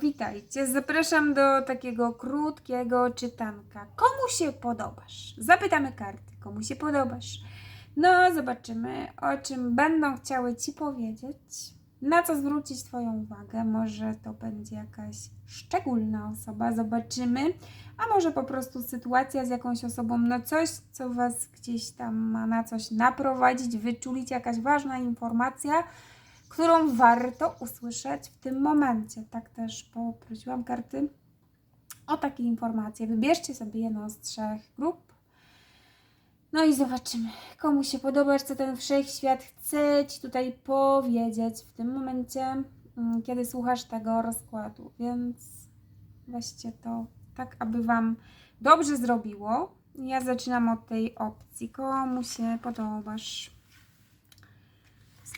Witajcie. Zapraszam do takiego krótkiego czytanka. Komu się podobasz? Zapytamy karty, komu się podobasz. No, zobaczymy, o czym będą chciały Ci powiedzieć. Na co zwrócić Twoją uwagę? Może to będzie jakaś szczególna osoba, zobaczymy. A może po prostu sytuacja z jakąś osobą, no coś, co Was gdzieś tam ma na coś naprowadzić, wyczulić, jakaś ważna informacja, którą warto usłyszeć w tym momencie. Tak też poprosiłam karty o takie informacje. Wybierzcie sobie jedną z trzech grup. No i zobaczymy, komu się podobasz, co ten wszechświat chce Ci tutaj powiedzieć w tym momencie, mm, kiedy słuchasz tego rozkładu. Więc weźcie to tak, aby Wam dobrze zrobiło. Ja zaczynam od tej opcji. Komu się podobasz?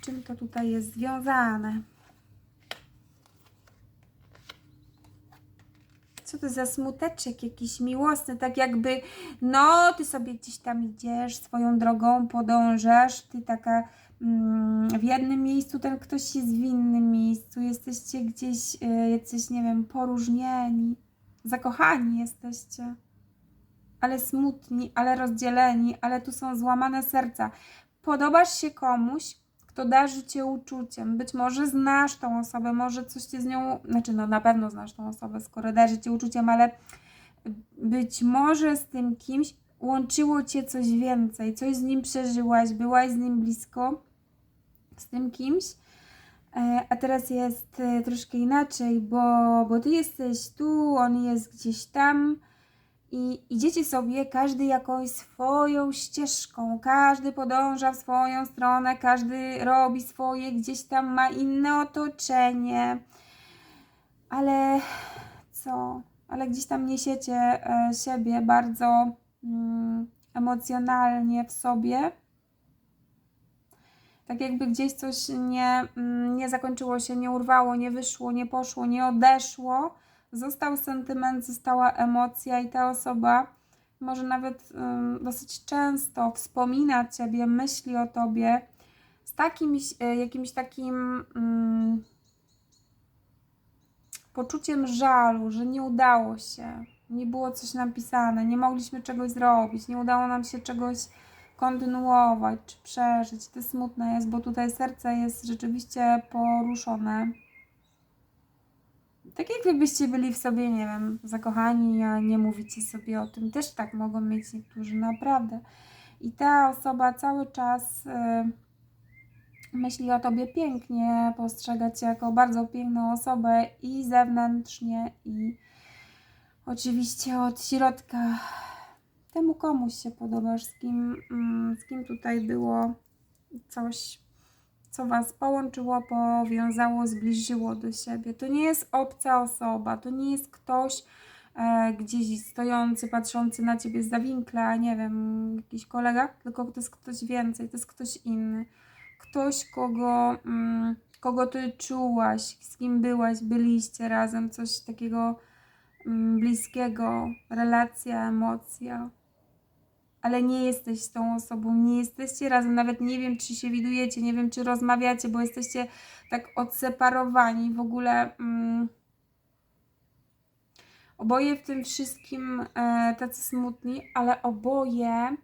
Czym to tutaj jest związane? Co to za smuteczek jakiś miłosny, tak jakby, no, ty sobie gdzieś tam idziesz, swoją drogą podążasz, ty taka mm, w jednym miejscu, ten ktoś jest w innym miejscu, jesteście gdzieś, y, jacyś, nie wiem, poróżnieni, zakochani jesteście, ale smutni, ale rozdzieleni, ale tu są złamane serca. Podobasz się komuś, kto darzy cię uczuciem. Być może znasz tą osobę, może coś cię z nią, znaczy no na pewno znasz tą osobę, skoro darzy cię uczuciem, ale być może z tym kimś łączyło cię coś więcej, coś z nim przeżyłaś, byłaś z nim blisko, z tym kimś. E, A teraz jest e, troszkę inaczej, bo, bo ty jesteś tu, on jest gdzieś tam i idziecie sobie każdy jakąś swoją ścieżką, każdy podąża w swoją stronę, każdy robi swoje, gdzieś tam ma inne otoczenie, ale co? Ale gdzieś tam niesiecie e, siebie bardzo mm, emocjonalnie w sobie. Tak jakby gdzieś coś nie, mm, nie zakończyło się, nie urwało, nie wyszło, nie poszło, nie odeszło został sentyment, została emocja i ta osoba może nawet ym, dosyć często wspomina Ciebie, myśli o Tobie z takim y, jakimś takim ym, poczuciem żalu, że nie udało się, nie było coś napisane, nie mogliśmy czegoś zrobić, nie udało nam się czegoś kontynuować czy przeżyć. To smutne jest, bo tutaj serce jest rzeczywiście poruszone tak jakbyście byli w sobie, nie wiem, zakochani, a nie mówicie sobie o tym. Też tak mogą mieć niektórzy, naprawdę. I ta osoba cały czas y, myśli o tobie pięknie, postrzega cię jako bardzo piękną osobę i zewnętrznie, i oczywiście od środka. Temu komuś się podobasz, z kim, mm, z kim tutaj było coś co Was połączyło, powiązało, zbliżyło do siebie. To nie jest obca osoba, to nie jest ktoś e, gdzieś stojący, patrzący na Ciebie z winkla, nie wiem, jakiś kolega, tylko to jest ktoś więcej, to jest ktoś inny. Ktoś, kogo, mm, kogo Ty czułaś, z kim byłaś, byliście razem, coś takiego mm, bliskiego, relacja, emocja ale nie jesteś tą osobą, nie jesteście razem, nawet nie wiem, czy się widujecie, nie wiem, czy rozmawiacie, bo jesteście tak odseparowani. W ogóle. Mm, oboje w tym wszystkim e, tacy smutni, ale oboje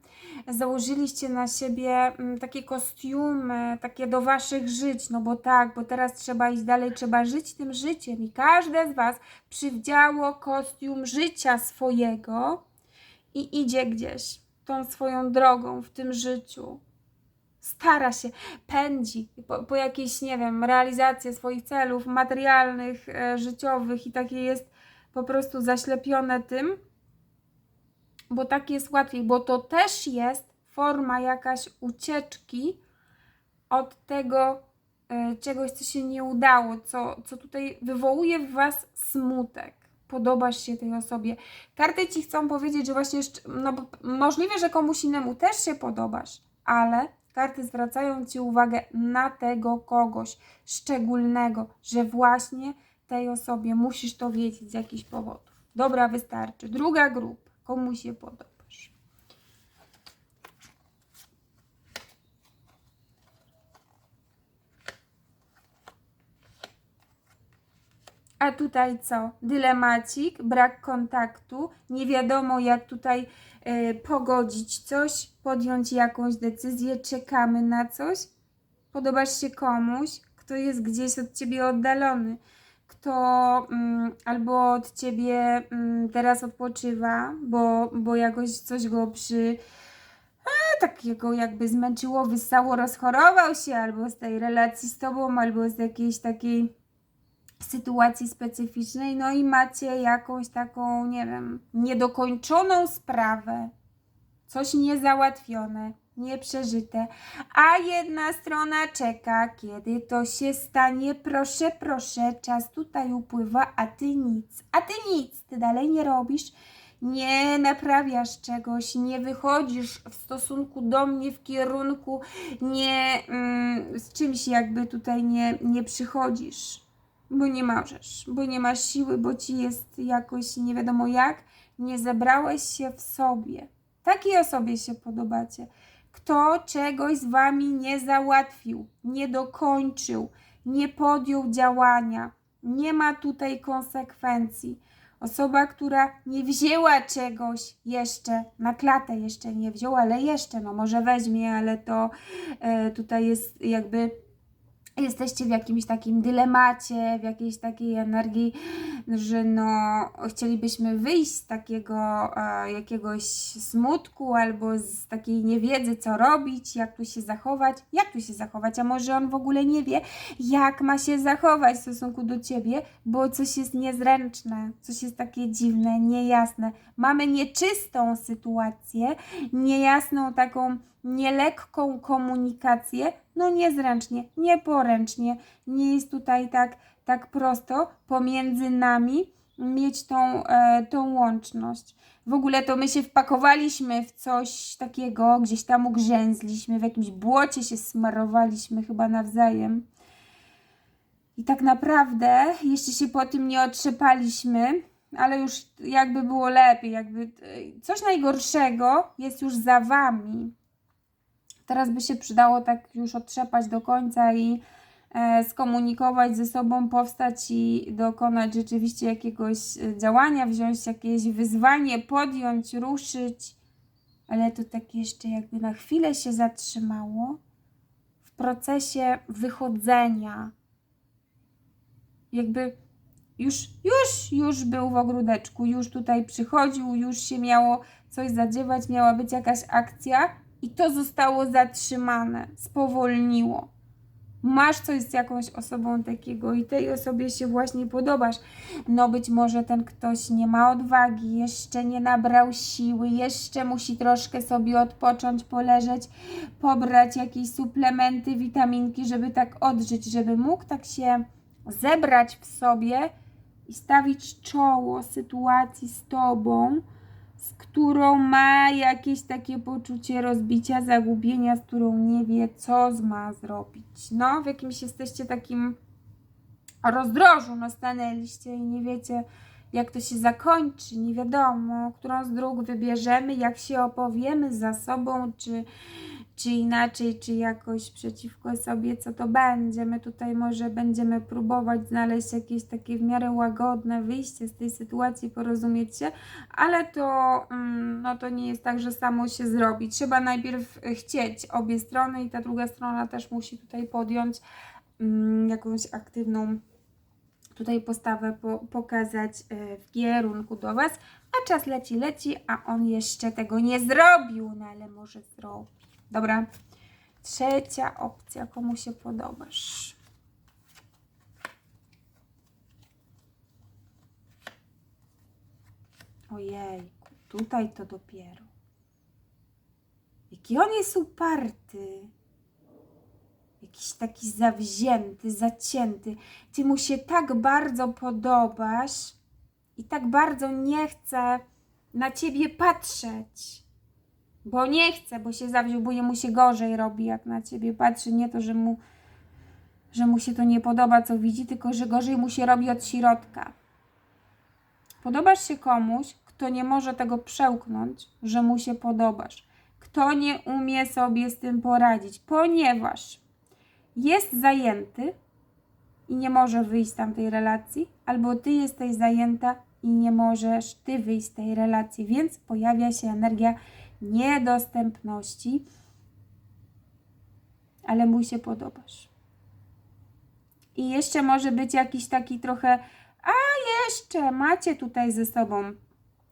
założyliście na siebie mm, takie kostiumy, takie do waszych żyć, no bo tak, bo teraz trzeba iść dalej, trzeba żyć tym życiem. I każde z was przywdziało kostium życia swojego i idzie gdzieś tą swoją drogą w tym życiu. Stara się, pędzi po, po jakieś, nie wiem, realizację swoich celów materialnych, e, życiowych i takie jest po prostu zaślepione tym, bo tak jest łatwiej, bo to też jest forma jakaś ucieczki od tego e, czegoś, co się nie udało, co, co tutaj wywołuje w Was smutek podobasz się tej osobie. Karty ci chcą powiedzieć, że właśnie, no możliwe, że komuś innemu też się podobasz, ale karty zwracają ci uwagę na tego kogoś szczególnego, że właśnie tej osobie musisz to wiedzieć z jakichś powodów. Dobra, wystarczy. Druga grupa, komu się podobasz. A tutaj co? Dylemacik, brak kontaktu, nie wiadomo jak tutaj e, pogodzić coś, podjąć jakąś decyzję, czekamy na coś. Podobasz się komuś, kto jest gdzieś od ciebie oddalony, kto mm, albo od ciebie mm, teraz odpoczywa, bo, bo jakoś coś go przy takiego jakby zmęczyło, wyssało, rozchorował się albo z tej relacji z tobą, albo z jakiejś takiej sytuacji specyficznej, no i macie jakąś taką, nie wiem, niedokończoną sprawę, coś niezałatwione, nieprzeżyte, a jedna strona czeka, kiedy to się stanie, proszę, proszę, czas tutaj upływa, a ty nic, a ty nic, ty dalej nie robisz, nie naprawiasz czegoś, nie wychodzisz w stosunku do mnie w kierunku, nie mm, z czymś jakby tutaj nie, nie przychodzisz bo nie możesz, bo nie masz siły, bo ci jest jakoś nie wiadomo jak, nie zebrałeś się w sobie. Takiej osobie się podobacie. Kto czegoś z wami nie załatwił, nie dokończył, nie podjął działania, nie ma tutaj konsekwencji. Osoba, która nie wzięła czegoś jeszcze na klatę, jeszcze nie wziął, ale jeszcze, no może weźmie, ale to e, tutaj jest jakby jesteście w jakimś takim dylemacie, w jakiejś takiej energii, że no chcielibyśmy wyjść z takiego e, jakiegoś smutku albo z takiej niewiedzy, co robić, jak tu się zachować, jak tu się zachować, a może on w ogóle nie wie, jak ma się zachować w stosunku do ciebie, bo coś jest niezręczne, coś jest takie dziwne, niejasne. Mamy nieczystą sytuację, niejasną taką nielekką komunikację, no niezręcznie, nieporęcznie. Nie jest tutaj tak, tak prosto pomiędzy nami mieć tą, e, tą łączność. W ogóle to my się wpakowaliśmy w coś takiego, gdzieś tam ugrzęzliśmy, w jakimś błocie się smarowaliśmy chyba nawzajem. I tak naprawdę jeszcze się po tym nie otrzepaliśmy, ale już jakby było lepiej, jakby e, coś najgorszego jest już za wami. Teraz by się przydało tak już otrzepać do końca i e, skomunikować ze sobą, powstać i dokonać rzeczywiście jakiegoś e, działania, wziąć jakieś wyzwanie, podjąć, ruszyć. Ale to tak jeszcze jakby na chwilę się zatrzymało w procesie wychodzenia. Jakby już, już, już był w ogródeczku, już tutaj przychodził, już się miało coś zadziewać, miała być jakaś akcja i to zostało zatrzymane, spowolniło. Masz coś z jakąś osobą takiego i tej osobie się właśnie podobasz. No być może ten ktoś nie ma odwagi, jeszcze nie nabrał siły, jeszcze musi troszkę sobie odpocząć, poleżeć, pobrać jakieś suplementy, witaminki, żeby tak odżyć, żeby mógł tak się zebrać w sobie i stawić czoło sytuacji z tobą z którą ma jakieś takie poczucie rozbicia, zagubienia, z którą nie wie, co ma zrobić. No, w jakimś jesteście takim rozdrożu, no stanęliście i nie wiecie, jak to się zakończy, nie wiadomo, którą z dróg wybierzemy, jak się opowiemy za sobą, czy czy inaczej, czy jakoś przeciwko sobie, co to będzie. My tutaj może będziemy próbować znaleźć jakieś takie w miarę łagodne wyjście z tej sytuacji, porozumieć się, ale to, mm, no to nie jest tak, że samo się zrobi. Trzeba najpierw chcieć obie strony i ta druga strona też musi tutaj podjąć mm, jakąś aktywną tutaj postawę po, pokazać e, w kierunku do Was, a czas leci, leci, a on jeszcze tego nie zrobił, no ale może zrobi. Dobra. Trzecia opcja. Komu się podobasz? Ojejku, tutaj to dopiero. Jaki on jest uparty. Jakiś taki zawzięty, zacięty. Ty mu się tak bardzo podobasz i tak bardzo nie chce na ciebie patrzeć bo nie chce, bo się zawziął, bo jemu się gorzej robi, jak na ciebie patrzy. Nie to, że mu, że mu się to nie podoba, co widzi, tylko że gorzej mu się robi od środka. Podobasz się komuś, kto nie może tego przełknąć, że mu się podobasz, kto nie umie sobie z tym poradzić, ponieważ jest zajęty, i nie może wyjść z tamtej relacji, albo ty jesteś zajęta i nie możesz ty wyjść z tej relacji, więc pojawia się energia niedostępności, ale mu się podobasz. I jeszcze może być jakiś taki trochę, a jeszcze macie tutaj ze sobą,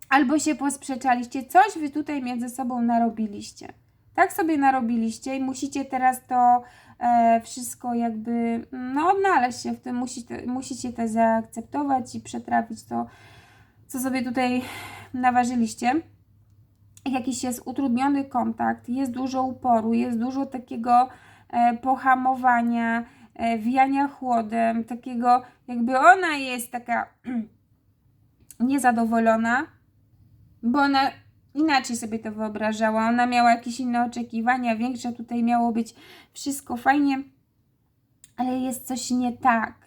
albo się posprzeczaliście, coś wy tutaj między sobą narobiliście. Tak sobie narobiliście i musicie teraz to e, wszystko jakby, no odnaleźć się w tym, musicie, musicie to zaakceptować i przetrawić to, co sobie tutaj naważyliście. Jakiś jest utrudniony kontakt, jest dużo uporu, jest dużo takiego e, pohamowania, e, wijania chłodem, takiego jakby ona jest taka niezadowolona, bo ona inaczej sobie to wyobrażała. Ona miała jakieś inne oczekiwania, większe. Tutaj miało być wszystko fajnie, ale jest coś nie tak.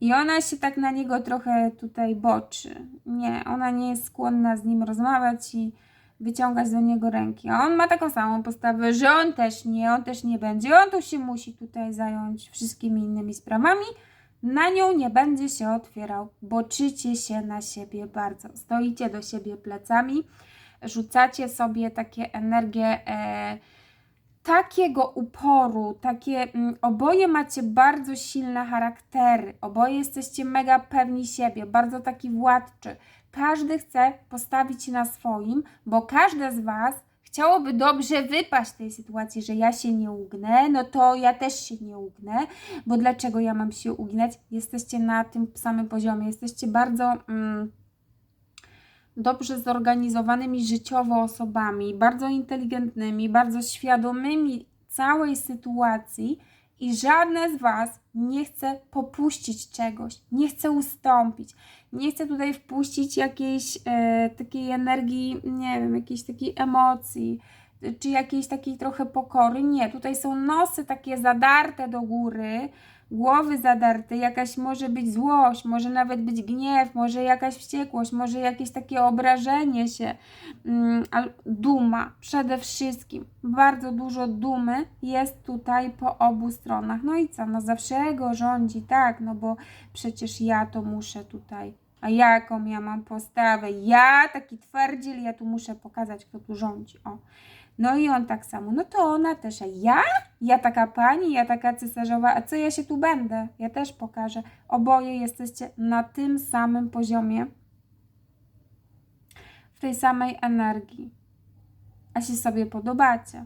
I ona się tak na niego trochę tutaj boczy. Nie, ona nie jest skłonna z nim rozmawiać i wyciągać do niego ręki. A on ma taką samą postawę, że on też nie, on też nie będzie. On tu się musi tutaj zająć wszystkimi innymi sprawami. Na nią nie będzie się otwierał. Boczycie się na siebie bardzo. Stoicie do siebie plecami, rzucacie sobie takie energie e, takiego uporu, takie mm, oboje macie bardzo silne charaktery, oboje jesteście mega pewni siebie, bardzo taki władczy. Każdy chce postawić na swoim, bo każde z Was chciałoby dobrze wypaść tej sytuacji, że ja się nie ugnę, no to ja też się nie ugnę, bo dlaczego ja mam się ugnać? Jesteście na tym samym poziomie, jesteście bardzo mm, dobrze zorganizowanymi życiowo osobami, bardzo inteligentnymi, bardzo świadomymi całej sytuacji i żadne z Was nie chce popuścić czegoś, nie chce ustąpić, nie chce tutaj wpuścić jakiejś e, takiej energii, nie wiem, jakiejś takiej emocji, czy jakiejś takiej trochę pokory. Nie, tutaj są nosy takie zadarte do góry, głowy zadarte, jakaś może być złość, może nawet być gniew, może jakaś wściekłość, może jakieś takie obrażenie się, mm, duma przede wszystkim. Bardzo dużo dumy jest tutaj po obu stronach. No i co, no zawsze go rządzi, tak, no bo przecież ja to muszę tutaj. A jaką ja mam postawę? Ja, taki twardziel, ja tu muszę pokazać, kto tu rządzi. O. No i on tak samo, no to ona też, a ja? Ja taka pani, ja taka cesarzowa, a co ja się tu będę? Ja też pokażę. Oboje jesteście na tym samym poziomie, w tej samej energii, a się sobie podobacie.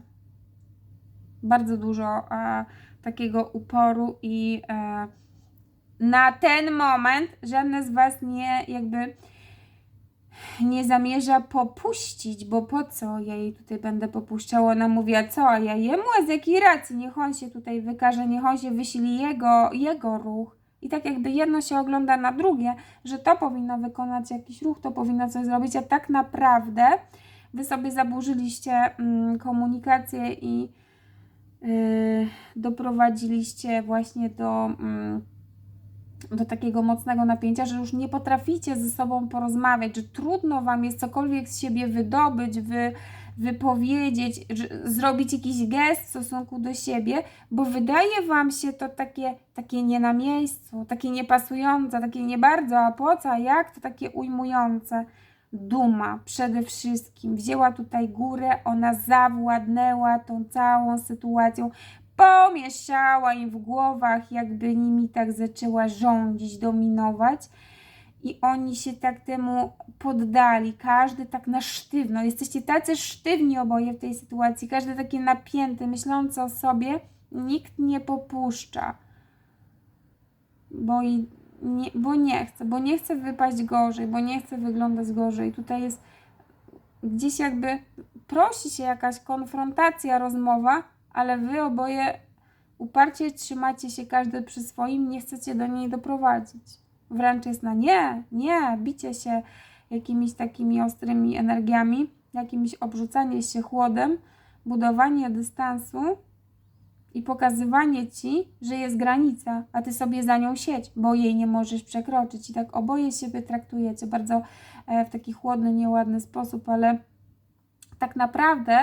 Bardzo dużo e, takiego uporu i e, na ten moment żadne z Was nie jakby nie zamierza popuścić, bo po co ja jej tutaj będę popuszczała? Ona mówi, a co, a ja jemu, a z jakiej racji? Niech on się tutaj wykaże, niech on się wysili jego, jego ruch. I tak jakby jedno się ogląda na drugie, że to powinno wykonać jakiś ruch, to powinno coś zrobić, a tak naprawdę wy sobie zaburzyliście mm, komunikację i yy, doprowadziliście właśnie do... Mm, do takiego mocnego napięcia, że już nie potraficie ze sobą porozmawiać, że trudno Wam jest cokolwiek z siebie wydobyć, wy, wypowiedzieć, zrobić jakiś gest w stosunku do siebie, bo wydaje Wam się to takie, takie nie na miejscu, takie niepasujące, takie nie bardzo, a po co, jak, to takie ujmujące. Duma przede wszystkim wzięła tutaj górę, ona zawładnęła tą całą sytuacją, pomieszała im w głowach, jakby nimi tak zaczęła rządzić, dominować. I oni się tak temu poddali, każdy tak na sztywno. Jesteście tacy sztywni oboje w tej sytuacji, każdy taki napięty, myślący o sobie, nikt nie popuszcza. Bo, i nie, bo nie chce, bo nie chce wypaść gorzej, bo nie chce wyglądać gorzej. Tutaj jest gdzieś jakby prosi się jakaś konfrontacja, rozmowa, ale wy oboje uparcie trzymacie się każdy przy swoim, nie chcecie do niej doprowadzić. Wręcz jest na nie, nie, bicie się jakimiś takimi ostrymi energiami, jakimś obrzucanie się chłodem, budowanie dystansu i pokazywanie ci, że jest granica, a ty sobie za nią siedź, bo jej nie możesz przekroczyć. I tak oboje siebie traktujecie bardzo e, w taki chłodny, nieładny sposób, ale tak naprawdę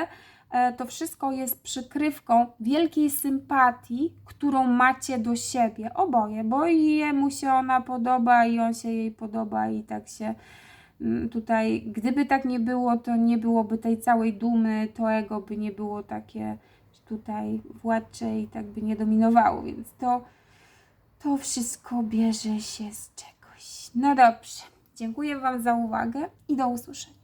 to wszystko jest przykrywką wielkiej sympatii, którą macie do siebie, oboje, bo i jemu się ona podoba, i on się jej podoba, i tak się mm, tutaj, gdyby tak nie było, to nie byłoby tej całej dumy, to ego by nie było takie tutaj władcze i tak by nie dominowało, więc to, to wszystko bierze się z czegoś. No dobrze, dziękuję Wam za uwagę i do usłyszenia.